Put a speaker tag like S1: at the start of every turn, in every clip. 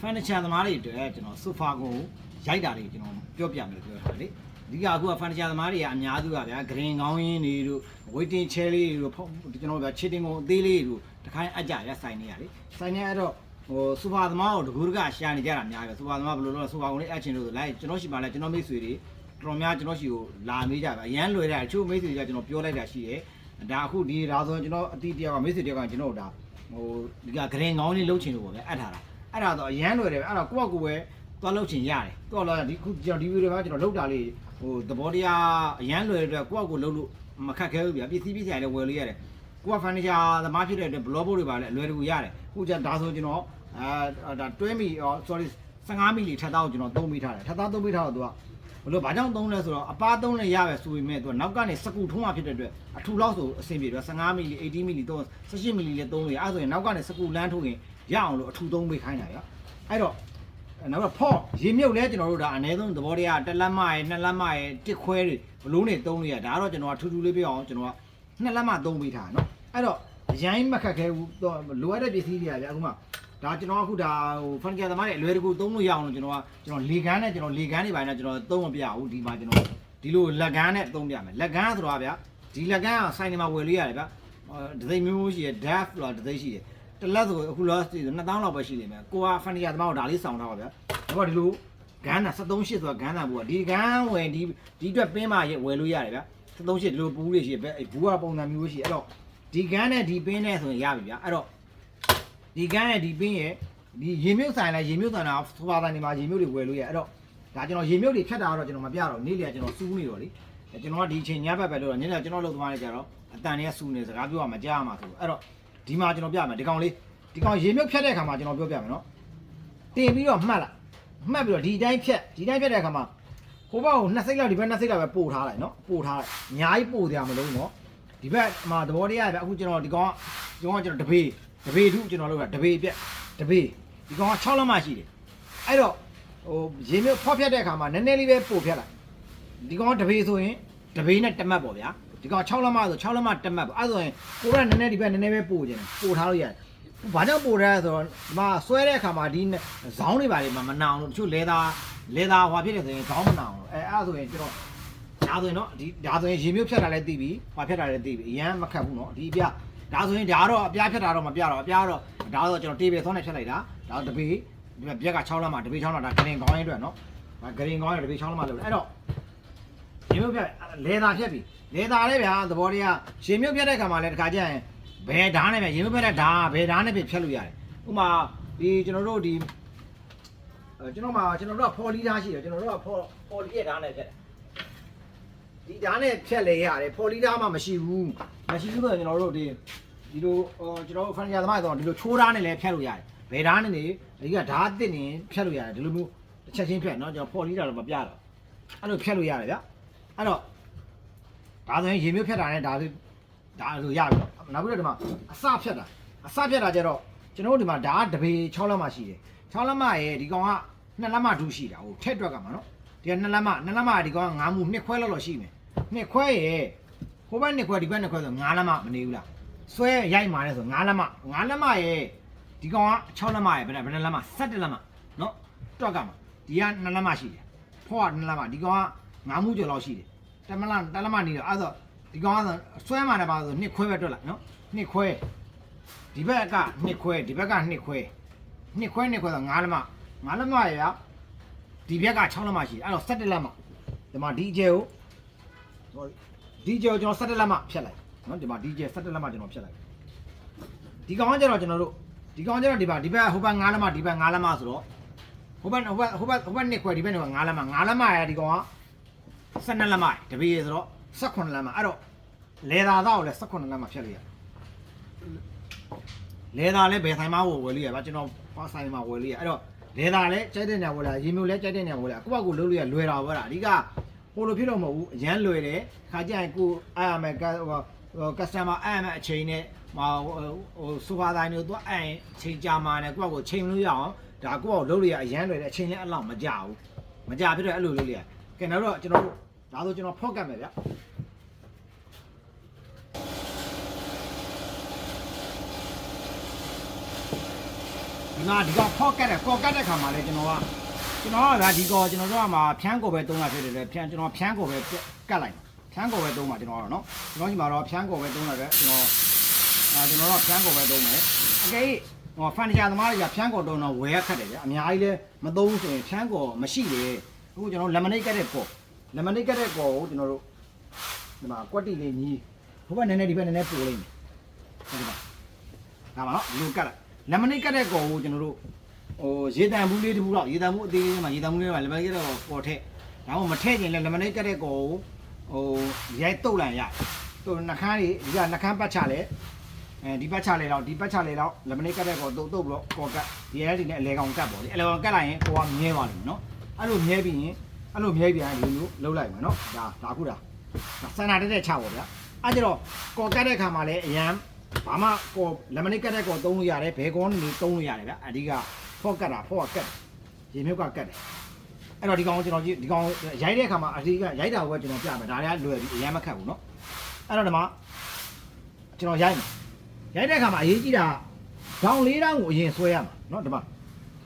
S1: ဖန်နချာသမားတွေအတွက်ကျွန်တော်ဆိုဖာကိုရိုက်တာတွေကျွန်တော်ပြောပြမယ်ပြောထားတယ်လေအဓိကအခုကဖန်နချာသမားတွေကအများစုကဗျာဂရင်ကောင်းရင်းတွေတို့ဝေတင်ချဲလေးတွေတို့ဖုန်းကျွန်တော်ဗျာချစ်တင်ကုန်အသေးလေးတွေတို့တခိုင်းအကြရဆိုင်နေရလေဆိုင်နေရတော့ဟိုစူပါသမားကိုတကူတကရှာနေကြတာများပဲစူပါသမားဘယ်လိုလဲစူပါကုန်လေးအပ်ချင်လို့ဆိုလိုက်ကျွန်တော်ရှိပါလဲကျွန်တော်မိတ်ဆွေတွေတော်တော်များကျွန်တော်ရှိကိုလာမေးကြပါအရန်လွယ်တာအချို့မိတ်ဆွေတွေကကျွန်တော်ပြောလိုက်တာရှိတယ်ဒါအခုဒီဒါဆိုရင်ကျွန်တော်အတိတယောက်ကမိတ်ဆွေတယောက်ကကျွန်တော်တို့ဒါဟိုဒီကဂရင်ကောင်းလေးလှုပ်ချင်လို့ပေါ့ဗျအပ်ထားတာ အဲ့ဒါတော့အရန်လွယ်တယ်ပဲအဲ့တော့ကိုယ့်အကူပဲသွားလုပ်ချင်ရတယ်တော့လာဒီခုကျွန်တော်ဒီဗီဒီယိုမှာကျွန်တော်လုပ်တာလေးဟိုသဘောတရားအရန်လွယ်တဲ့အတွက်ကိုယ့်အကူလုပ်လို့မခက်ခဲဘူးဗျာပစ္စည်းပစ္စည်းလည်းဝယ်လို့ရတယ်ကိုကဖန်နီချာသမားဖြစ်တဲ့အတွက်ဘလော့ဘုတ်တွေပါလည်းအလွယ်တကူရတယ်ခုကျဒါဆိုကျွန်တော်အာဒါတွဲမီ sorry 15မီလီထပ်သားကိုကျွန်တော်သုံးမိထားတယ်ထပ်သားသုံးမိထားတော့သူကဘလို့ဘာကြောင့်သုံးလဲဆိုတော့အပါသုံးလည်းရပဲဆိုပေမဲ့သူကနောက်ကနေစကူထုံးမှဖြစ်တဲ့အတွက်အထူလောက်ဆိုအဆင်ပြေတယ်15မီလီ18မီလီသုံး18မီလီလည်းသုံးလို့ရအဲ့ဆိုရင်နောက်ကနေစကူလန်းထုတ်ရင် ရအောင်လို့အထူးသုံးပေးခိုင်းတာဗျအဲ့တော့နောက်တော့ဖော့ရေမြုပ်လဲကျွန်တော်တို့ဒါအ ਨੇ ဆုံးသဘောတရားတစ်လက်မရယ်နှစ်လက်မရယ်တစ်ခွဲတွေဘလို့နေသုံးလို့ရဒါကတော့ကျွန်တော်ကထူးထူးလေးပြအောင်ကျွန်တော်ကနှစ်လက်မသုံးပေးထားနော်အဲ့တော့ရိုင်းမခက်ခဲဘူးလိုအပ်တဲ့ပစ္စည်းတွေကဗျအခုမှဒါကျွန်တော်အခုဒါဟိုဖန်ကယ်သမားတွေအလွယ်တကူသုံးလို့ရအောင်လို့ကျွန်တော်ကကျွန်တော်လေကန်းနဲ့ကျွန်တော်လေကန်းတွေပိုင်းနဲ့ကျွန်တော်သုံးမပြဘူးဒီမှာကျွန်တော်ဒီလိုလက်ကန်းနဲ့သုံးပြမယ်လက်ကန်းဆိုတော့ဗျဒီလက်ကန်းကဆိုင်နေမှာဝယ်လို့ရတယ်ဗျဒသိမျိုးမျိုးရှိရယ် daf လို့ဒသိရှိရယ် တလက်ဆိုအခုလောစီ2000လောက်ပဲရှိနေမယ်ကိုကဖန်နီယာသမားကိုဒါလေးစောင်းထားပါဗျာတော့ဒီလိုဂန်းတာ73ရှစ်ဆိုတာဂန်းတာဘူးကဒီဂန်းဝယ်ဒီဒီအတွက်ပင်းမရဝယ်လို့ရတယ်ဗျာ73ရှစ်ဒီလိုဘူးတွေရှိပဲဘူးကပုံစံမျိုးရှိအဲ့တော့ဒီဂန်းနဲ့ဒီပင်းနဲ့ဆိုရင်ရပြီဗျာအဲ့တော့ဒီဂန်းနဲ့ဒီပင်းရဲ့ဒီရေမြုပ်ဆိုင်လဲရေမြုပ်ဆိုင်တာစပါတိုင်းနေမှာရေမြုပ်တွေဝယ်လို့ရအဲ့တော့ဒါကျွန်တော်ရေမြုပ်တွေဖြတ်တာတော့ကျွန်တော်မပြတော့နေ့လည်ကျွန်တော်စူးနေတော့လေကျွန်တော်ကဒီအချိန်ညဘက်ပဲလို့တော့ညနေကျွန်တော်လှုပ်သွားနေကြတော့အတန်တွေကစူးနေစကားပြောရမှာကြားရမှာဆိုအဲ့တော့ ဒီမှာကျွန်တော်ပြမယ်ဒီကောင်လေးဒီကောင်ရေမြုပ်ဖြတ်တဲ့အခါမှာကျွန်တော်ပြောပြမယ်နော်တင်ပြီးတော့မှတ်လိုက်မှတ်ပြီးတော့ဒီတိုင်းဖြတ်ဒီတိုင်းဖြတ်တဲ့အခါမှာဟိုဘက်ကိုနှစ်စိတ်လောက်ဒီဘက်နှစ်စိတ်လောက်ပဲပို့ထားလိုက်နော်ပို့ထားလိုက်အများကြီးပို့ကြမလို့နော်ဒီဘက်မှာသဘောတရားပဲအခုကျွန်တော်ဒီကောင်ကဒီကောင်ကကျွန်တော်တပေတပေထုကျွန်တော်လုပ်တာတပေပြက်တပေဒီကောင်က6လက်မရှိတယ်အဲ့တော့ဟိုရေမြုပ်ဖောက်ဖြတ်တဲ့အခါမှာနည်းနည်းလေးပဲပို့ဖြတ်လိုက်ဒီကောင်ကတပေဆိုရင်တပေနဲ့တမတ်ပေါ့ဗျာ ဒီကောင်6လက်မဆို6လက်မတမတ်ပေါ့အဲ့ဆိုရင်ကိုကနည်းနည်းဒီဘက်နည်းနည်းပဲပို့ခြင်းပို့ထားလို့ရတယ်ဘာကြောင့်ပို့ရဲဆိုတော့ဒီမှာဆွဲတဲ့အခါမှာဒီဇောင်းတွေပါလေမမနောင်လို့တချို့လေသာလေသာဟွာဖြစ်တယ်ဆိုရင်ဇောင်းမနောင်လို့အဲအဲ့ဒါဆိုရင်ကျွန်တော်ဒါဆိုရင်တော့ဒီဒါဆိုရင်ရေမြုပ်ဖြတ်တာလည်းသိပြီဟွာဖြတ်တာလည်းသိပြီအရန်မခတ်ဘူးနော်ဒီအပြဒါဆိုရင်ဒါတော့အပြားဖြတ်တာတော့မပြတော့အပြားတော့ဒါတော့ကျွန်တော်တေးပဲသွန်းနဲ့ဖြတ်လိုက်တာဒါတော့တပေဒီမှာပြက်က6လက်မှာတပေ6လက်ဒါဂရင်ကောင်းရင်အတွက်နော်ဒါဂရင်ကောင်းရင်တပေ6လက်မှာလို့အဲ့တော့ ရေမြုပ်ဖြတ်လေသာဖြတ်ပြီလေသာလည်းဗျာသဘောတရားရေမြုပ်ဖြတ်တဲ့အခါမှာလည်းတခါကျရင် ဘယ်ဓာတ်နဲ့ပဲရေမဖက်တဲ့ဓာတ်ကဘယ်ဓာတ်နဲ့ပဲဖြတ်လို့ရတယ်ဥပမာဒီကျွန်တော်တို့ဒီအဲကျွန်တော်မှာကျွန်တော်တို့ကဖော်လီဓာတ်ရှိတယ်ကျွန်တော်တို့ကဖော်ဖော်လီရဲ့ဓာတ်နဲ့ဖြတ်တယ်ဒီဓာတ်နဲ့ဖြတ်လေရတယ်ဖော်လီဓာတ်မှမရှိဘူးမရှိဘူးဆိုရင်ကျွန်တော်တို့ဒီဒီလိုဟိုကျွန်တော်တို့ဖန်နီယာသမားဆိုတော့ဒီလိုချိုးဓာတ်နဲ့လည်းဖြတ်လို့ရတယ်ဘယ်ဓာတ်နဲ့နေဒီကဓာတ်တစ်နေဖြတ်လို့ရတယ်ဒီလိုမျိုးတစ်ချက်ချင်းဖြတ်เนาะကျွန်တော်ဖော်လီဓာတ်တော့မပြတော့အဲ့လိုဖြတ်လို့ရတယ်ဗျ အဲ့တော့ဒါဆိုရင်ရေမျိုးဖြတ်တာနဲ့ဒါဆိုဒါလိုရပြီတော့နောက်ပြီးတော့ဒီမှာအစဖြတ်တာအစဖြတ်တာကျတော့ကျွန်တော်တို့ဒီမှာဒါကတပေ6လက်မှရှိတယ်6လက်မှရဲ့ဒီကောင်က2လက်မှဒူးရှိတာဟိုထက်တွက်ကမှာနော်ဒီက2လက်မှ2လက်မှဒီကောင်က9မှု2ခွဲလောက်လောက်ရှိမယ်2ခွဲရဲ့ဟိုဘက်2ခွဲဒီဘက်2ခွဲဆို9လက်မှမနေဘူးလားဆွဲရိုက်မာလဲဆို9လက်မှ9လက်မှရဲ့ဒီကောင်က6လက်မှရဲ့ဘယ်နဲ့ဘယ်နဲ့လက်မှ7လက်မှနော်တွက်ကမှာဒီက2လက်မှရှိတယ်ဖောက2လက်မှဒီကောင်က 9မှုကျော်လောက်ရှိတယ်တမလားတလက်မှနေတော့အဲ့တော့ဒီကောင်ကဆွဲမှလည်းပါဆိုနှစ်ခွဲပဲတွက်လိုက်နော်နှစ်ခွဲဒီဘက်ကနှစ်ခွဲဒီဘက်ကနှစ်ခွဲနှစ်ခွဲနှစ်ခွဲဆို9လက်မ9လက်မရဒီဘက်က6လက်မရှိအဲ့တော့17လက်မဒီမှာဒီကျဲကိုဒီကျဲကိုကျွန်တော်17လက်မဖြတ်လိုက်နော်ဒီမှာဒီကျဲ17လက်မကျွန်တော်ဖြတ်လိုက်ဒီကောင်ကကျတော့ကျွန်တော်တို့ဒီကောင်ကကျတော့ဒီဘက်ဒီဘက်ဟိုဘက်9လက်မဒီဘက်9လက်မဆိုတော့ဟိုဘက်ဟိုဘက်ဟိုဘက်ဟိုဘက်နှစ်ခွဲဒီဘက်နှစ်ခွဲ9လက်မ9လက်မရဒီကောင်က 12လက်မတပည့်ရဆိုတော့18လက်မအဲ့တော့လေသာသားကိုလည်း18လမ်းမှာဖြတ်လိုက်ရလေသာလည်းဘယ်ဆိုင်မှာဝယ်လို့ရပါကျွန်တော်ဘာဆိုင်မှာဝယ်လို့ရအဲ့တော့လေသာလည်းကြိုက်တဲ့နေရာဝယ်လာရေမျိုးလည်းကြိုက်တဲ့နေရာဝယ်လာကိုယ့်ဘက်ကိုလုပ်လို့ရလွယ်တာပဲလားအဓိကဟိုလိုဖြစ်တော့မဟုတ်ဘူးအရန်လွယ်တယ်ခါကျရင်ကိုအားရမယ်ကဟို customer အားရမယ်အချိန်နဲ့ဟိုဟိုစူပါတိုင်းတို့သူအဲ့ချိန်ကြာမှလည်းကိုယ့်ဘက်ကိုချိန်လို့ရအောင်ဒါကိုယ့်ဘက်ကိုလုပ်လို့ရအရန်လွယ်တယ်အချိန်လည်းအဲ့လောက်မကြဘူးမကြဖြစ်တော့အဲ့လိုလုပ်လို့ရကဲနောက်တော့ကျွန်တော် တို့ဒါဆိုကျွန်တော်ဖော့ကတ်မယ်ဗျာကဒီမှာဒီကောင်ဖော့ကတ်တယ်ကော်ကတ်တဲ့ခါမှာလဲကျွန်တော်ကကျွန်တော်ကဗျာဒီကောကျွန်တော်တို့ကမှာဖြန်းကော်ပဲသုံးတာဖြစ်တယ်လေဖြန်းကျွန်တော်ဖြန်းကော်ပဲကတ်လိုက်ဖြန်းကော်ပဲသုံးပါကျွန်တော်ကတော့နော်ကျွန်တော်ဒီမှာတော့ဖြန်းကော်ပဲသုံးတာပဲကျွန်တော်အာကျွန်တော်တော့ဖြန်းကော်ပဲသုံးမယ်အကယ်ဟောဖန်တရာသမားတွေကဖြန်းကော်တုံးတော့ဝယ်ရခတ်တယ်ဗျာအများကြီးလဲမသုံးဆိုရင်ဖြန်းကော်မရှိလေအခုကျွန်တော်လက်မနိတ်ကတ်တဲ့ကော် လက်မနိတ်ကတ်တဲ့ကော်ကိုကျွန်တော်တို့ဒီမှာကွက်တီလေးညီးဘိုးဘနည်းနည်းဒီဘက်နည်းနည်းပို့လိုက်မယ်ဟုတ်ကဲ့ပါဒါပါနော်ဒီလိုကတ်လိုက်လက်မနိတ်ကတ်တဲ့ကော်ကိုကျွန်တော်တို့ဟိုရေတံဘူးလေးတစ်ဘူးတော့ရေတံဘူးအသေးလေးမှာရေတံဘူးလေးမှာလက်မလေးကတော့ပေါ်ထက်ဒါမှမထည့်ခြင်းလဲလက်မလေးကတ်တဲ့ကောကိုဟိုရိုက်တုတ်လန်ရသူနှခမ်းတွေဒီကနှခမ်းပတ်ချလဲအဲဒီပတ်ချလဲတော့ဒီပတ်ချလဲတော့လက်မလေးကတ်တဲ့ကောတုတ်တုတ်ပြီးတော့ကောကတ်ဒီရဲဒီနဲ့အလဲကောင်ကတ်ပေါ့လေအလဲကောင်ကတ်လိုက်ရင်ကိုကမြဲသွားလိမ့်မယ်နော်အဲ့လိုမြဲပြီးရင် အဲ့လိုမြဲပြန်ဒီလိုလုံးလိုက်မယ်နော်ဒါဒါခုဒါစန္ဒတက်တဲ့ချပေါ့ဗျာအဲ့ကျတော့ကောကတ်တဲ့ခါမှာလဲအရန်ဘာမှကောလက်မလေးကတ်တဲ့ကောသုံးလို့ရတယ်ဘယ်ကောနေသုံးလို့ရတယ်ဗျအဓိက ဖော့ကတ်တာဖော့ကတ်ရေမြုပ်ကကတ်တယ်အဲ့တော့ဒီကောင်ကိုကျွန်တော်ကြည့်ဒီကောင်ရိုက်တဲ့အခါမှာအဓိကရိုက်တာကိုပဲကျွန်တော်ပြမယ်ဒါတွေကလွယ်ပြီးအရင်မခတ်ဘူးเนาะအဲ့တော့ဒီမှာကျွန်တော်ရိုက်မယ်ရိုက်တဲ့အခါမှာအရေးကြီးတာဒေါင်လေးတောင်းကိုအရင်ဆွဲရမှာเนาะဒီမှာ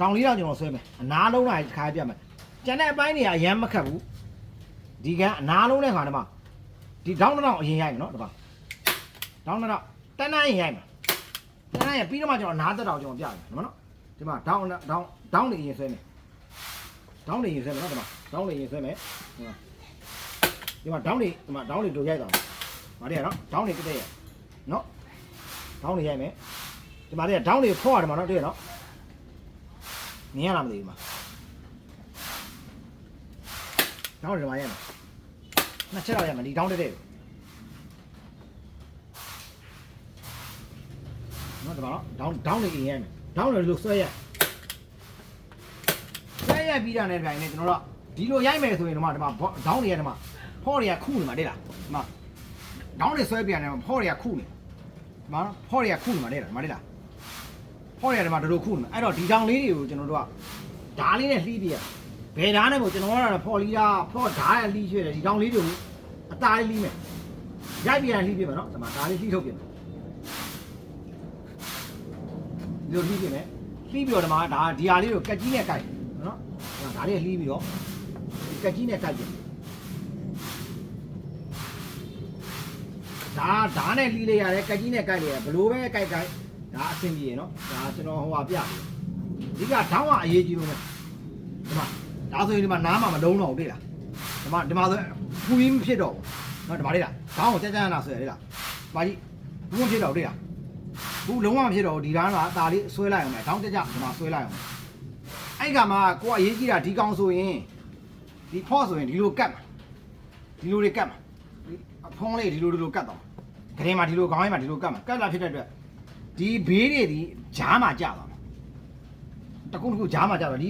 S1: ဒေါင်လေးတောင်းကျွန်တော်ဆွဲမယ်အနားလုံးလိုက်ခါပြမယ် ကျန်တဲ့အပိုင်းတွေကအရန်မခက်ဘူးဒီကအနာလုံးတဲ့ခါတမဒီဒေါင်းတောင်အရင်ရိုက်မယ်နော်တမဒေါင်းတောင်တန်းတန်းရင်ရိုက်မယ်တန်းတန်းရပြီးတော့မှကျွန်တော်နားသက်တော်ကျွန်တော်ပြမယ်နော်ဒီမှာဒေါင်းဒေါင်းဒေါင်းတွေအရင်ဆွဲမယ်ဒေါင်းတွေရင်ဆွဲမယ်နော်ဒီမှာဒေါင်းတွေရင်ဆွဲမယ်ဒီမှာဒေါင်းတွေဒီမှာဒေါင်းတွေတို့ရိုက်သွားမယ်ဗါတယ်နော်ဒေါင်းတွေတက်တက်ရနော်ဒေါင်းတွေရိုက်မယ်ဒီမှာတည်းဒေါင်းတွေဖောက်ရတယ်မှာနော်တွေ့ရနော်မြင်ရလားမသိဘူးမှာ ဒေါင်းနေဒီမှာရိုက်မယ်နှစ်ချက်တော့ရမယ်ဒီဒေါင်းတက်တက်နော်ဒီမှာနော်ဒေါင်းဒေါင်းနေရင်ရိုက်မယ်ဒေါင်းနေလို့ဆွဲရဆွဲရပြီးတာနဲ့ဒီတိုင်းနဲ့ကျွန်တော်တို့ဒီလိုရိုက်မယ်ဆိုရင်ဒီမှာဒီမှာဒေါင်းနေရဒီမှာဖော့တွေကခုနေမှာတဲ့လားဒီမှာဒေါင်းနေဆွဲပြန်တယ်ဖော့တွေကခုနေဒီမှာဖော့တွေကခုနေမှာတဲ့လားဒီမှာတဲ့လားဖော့တွေကဒီမှာတို့ခုနေမှာအဲ့တော့ဒီဒေါင်းလေးတွေကိုကျွန်တော်တို့ကဓားလေးနဲ့လှီးပြရ ဘယ်ဓားနဲ့မို့ကျွန်တော်ကတော့ဖော့လီးတာဖော့ဓားနဲ့လှီးရွှေ့တယ်ဒီဒေါင်းလေးတွေကိုအသားလေးလှီးမယ်ရိုက်ပြန်လှီးပြမယ်နော်ဒီမှာဓားလေးလှီးထုတ်ပြမယ်ဒီလိုလှီးပြမယ်လှီးပြီးတော့ဒီမှာဒါဒီဟာလေးကိုကက်ကြီးနဲ့ကိုက်နော်ဒါလေးလှီးပြီးတော့ဒီကက်ကြီးနဲ့ကိုက်ပြဒါဒါနဲ့လှီးလိုက်ရတယ်ကက်ကြီးနဲ့ကိုက်လိုက်ရဘလို့ပဲကိုက်ကိုက်ဒါအဆင်ပြေရနော်ဒါကျွန်တော်ဟိုဟာပြပြီဒီကဓာတ်ကအရေးကြီးလို့ねဒီမှာ ဒါဆိုရင်ဒီမှာနားမှာမလုံးတော့ဘူးတွေ့လားဒီမှာဒီမှာဆိုဖူပြီးမဖြစ်တော့ဘူးနော်ဒီမှာလေးလားဓာတ်ကိုကြက်ကြက်နာဆွဲရလေလားဒီမှာကြီးဘူးမဖြစ်တော့ဘူးတွေ့လားဘူးလုံးဝမဖြစ်တော့ဘူးဒီဓာတ်ကအตาလေးဆွဲလိုက်အောင်မယ်တောင်းတက်ကြဒီမှာဆွဲလိုက်အောင်အဲ့ကမှာကိုကအရေးကြီးတာဒီကောင်ဆိုရင်ဒီဖော့ဆိုရင်ဒီလိုကတ်မှာဒီလိုတွေကတ်မှာဒီအဖုံးလေးဒီလိုဒီလိုကတ်တော့ဂရင်မှာဒီလိုခေါင်းရင်းမှာဒီလိုကတ်မှာကတ်လာဖြစ်တဲ့အတွက်ဒီဘေးတွေဒီဂျားမှာကြာသွားမှာတခုတခုဂျားမှာကြာတော့ဒီ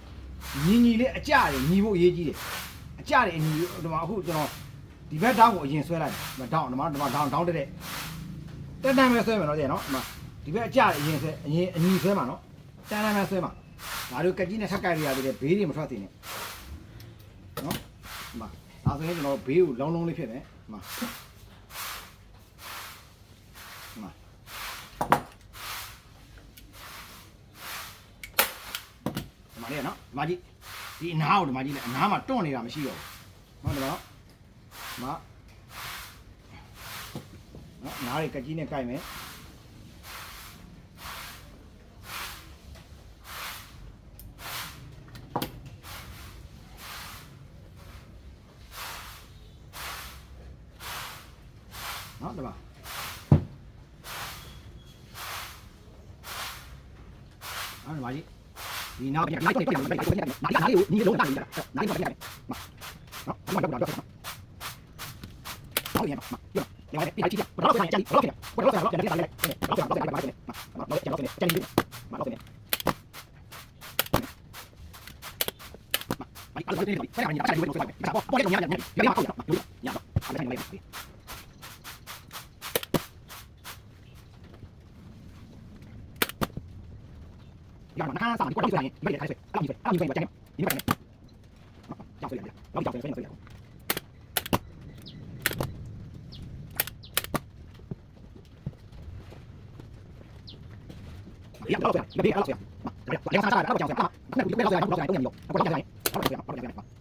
S1: ညီညီလေးအကြရညီဖို့အရေးကြီးတယ်အကြတယ်အညီဒီမှာအခုကျွန်တော်ဒီဘက်တောင်းကိုအရင်ဆွဲလိုက်ဒီတောင်းဒီမှာဒီမှာတောင်းတောင်းတက်တဲ့တက်တန်းပဲဆွဲမယ်နော်ကြည့်နော်ဒီမှာဒီဘက်အကြရအရင်ဆွဲအရင်အညီဆွဲမှာနော်တန်းတန်းပဲဆွဲမှာဒါတို့ကကြီးနဲ့ထပ်ကြိုက်ရရသေးတယ်ဘေးတွေမထွက်သေးနဲ့နော်ဒီမှာဒါဆိုရင်ကျွန်တော်ဘေးကိုလောင်းလုံးလေးဖြစ်မယ်ဒီမှာဒီမှာ ဒီမှာလေနော်ဒီမှာကြည့်ဒီအနားကိုဒီမှာကြည့်လေအနားမှာတွန့်နေတာမရှိတော့ဘူးနော်ဒီမှာနော်ဒီမှာနော်နားတွေကကြီးနဲ့ကြိုက်မယ်နော်ဒီမှာအဲ့ဒီမှာကြီးဒီ နောက် อย่างหน้าสามที่กดเราไม่เคยไม่ได้ใช้เลยเราไม่เคยเราไม่เคยแบบแจ้งนี่แบบนี้จับเสียงเลยเราจับเสียงเสียงเสียงเลี้ยงเราเสียงเลี้ยงเราเสียงเลี้ยงซาซาเราเสียงเสียงเราไม่ได้เราเสียงเราเสียงต้องอย่างเดียวเราต้องอย่างไรเราเสียงเราเสียง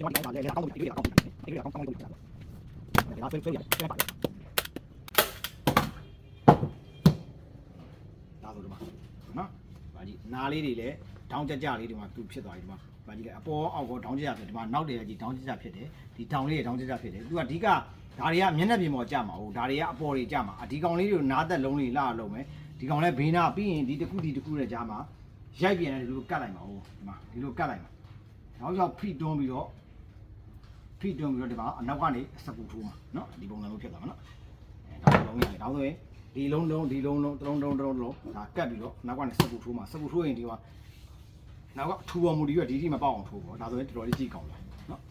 S1: ဒီမှာဒါလေးလေးကောင်းတယ်ဒီလေးကောင်းတယ်ဒီလေးကောင်းကောင်းလို့ရတယ်ဒါဆွဲဆွဲရတယ်ဆွဲပါတယ်ဒါဆိုဒီမှာနော်။ဗာကြီးနားလေးတွေလည်းဒေါင်းကြကြလေးဒီမှာသူဖြစ်သွားပြီဒီမှာ။ဗာကြီးလည်းအပေါ်အောက်ကောဒေါင်းကြကြဖြစ်ဒီမှာနောက်တယ်ကြီးဒေါင်းကြကြဖြစ်တယ်။ဒီဒေါင်းလေးတွေဒေါင်းကြကြဖြစ်တယ်။သူကအဓိကဒါတွေကမျက်နှာပြင်ပေါ်ကြမှာဟုတ်ဒါတွေကအပေါ်တွေကြမှာအဒီကောင်လေးတွေကိုနားသက်လုံးလေးလှလုံးမယ်။ဒီကောင်လည်းဘေးနာပြီးရင်ဒီတစ်ခုဒီတစ်ခုနဲ့ကြားမှာရိုက်ပြန်တယ်ဒီလိုကတ်လိုက်မှာဟုတ်ဒီမှာဒီလိုကတ်လိုက်မှာ။နောက်ကြောင့်ဖိတွန်းပြီးတော့ ဖိတွန်းပြီးတော့ဒီမှာအနောက်ကနေစပူထိုးမှာနော်ဒီပုံစံမျိုးဖြစ်သွားမှာနော်။အဲဒါလုံးရတယ်ဒါဆိုရင် ဒီလုံးလုံးဒီလုံးလုံးတစ်လုံးလုံးတစ်လုံးတစ်လုံးဒါကတ်ပြီးတော့နောက်ကနေစကူထိုးမှာစကူထိုးရင်ဒီကနောက်ကထူပေါ်မူဒီကဒီဒီမပေါအောင်ထိုးပေါ့ဒါဆိုရင်တော်တော်လေးကြည့်ကောင်းလာနော်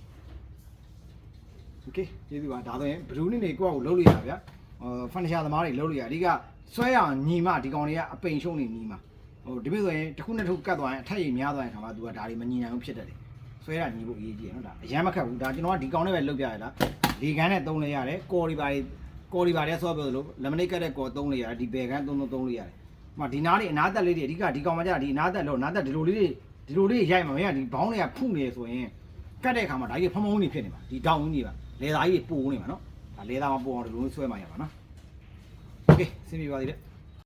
S1: โอเคကျေးဇူးပါဒါဆိုရင်ဘလူးနေနေကိုယ့်ကိုလှုပ်လို့ရဗျာဟိုဖန်ရှာသမားတွေလှုပ်လို့ရအဓိကဆွဲရအောင်ညီမဒီကောင်တွေကအပိန်ရှုံးနေညီမဟိုဒီပြဆိုရင်တစ်ခုနဲ့တစ်ခုကတ်သွားရင်အထက်ကြီးများသွားရင်ခါမှ तू ကဒါတွေမညီနိုင်ဘူးဖြစ်တတ်တယ် ဆွဲရညီဖို့အရေးကြီးတယ်နော်ဒါအရန်မခက်ဘူးဒါကျွန်တော်ကဒီကောင်နဲ့ပဲလှုပ်ပြရတာလေကန်းနဲ့သုံးလဲရတယ်ကော်ဒီပါတွေကော်ဒီပါတဲ့ဆော့ပြောသလိုလမနိတ်ကတ်တဲ့ကော်သုံးလေးရတယ်ဒီဘယ်ကန်းသုံးသုံးသုံးလေးရတယ်။ဟိုဒီနားလေးအနားသက်လေးတွေအဓိကဒီကောင်မကြဒီအနားသက်လို့အနားသက်ဒီလိုလေးတွေဒီလိုလေးရိုက်မှာမင်းကဒီဘောင်းတွေကဖုန်နေဆိုရင်ကတ်တဲ့အခါမှာဒါကြီးဖုံဖုံနေဖြစ်နေမှာဒီတောင်ကြီးတွေပါလေသားကြီးပိုးနေမှာနော်။ဒါလေသားမပိုးအောင်ဒီလိုဆွဲမှရပါနော်။ Okay စင်ပြပါသေးတယ်။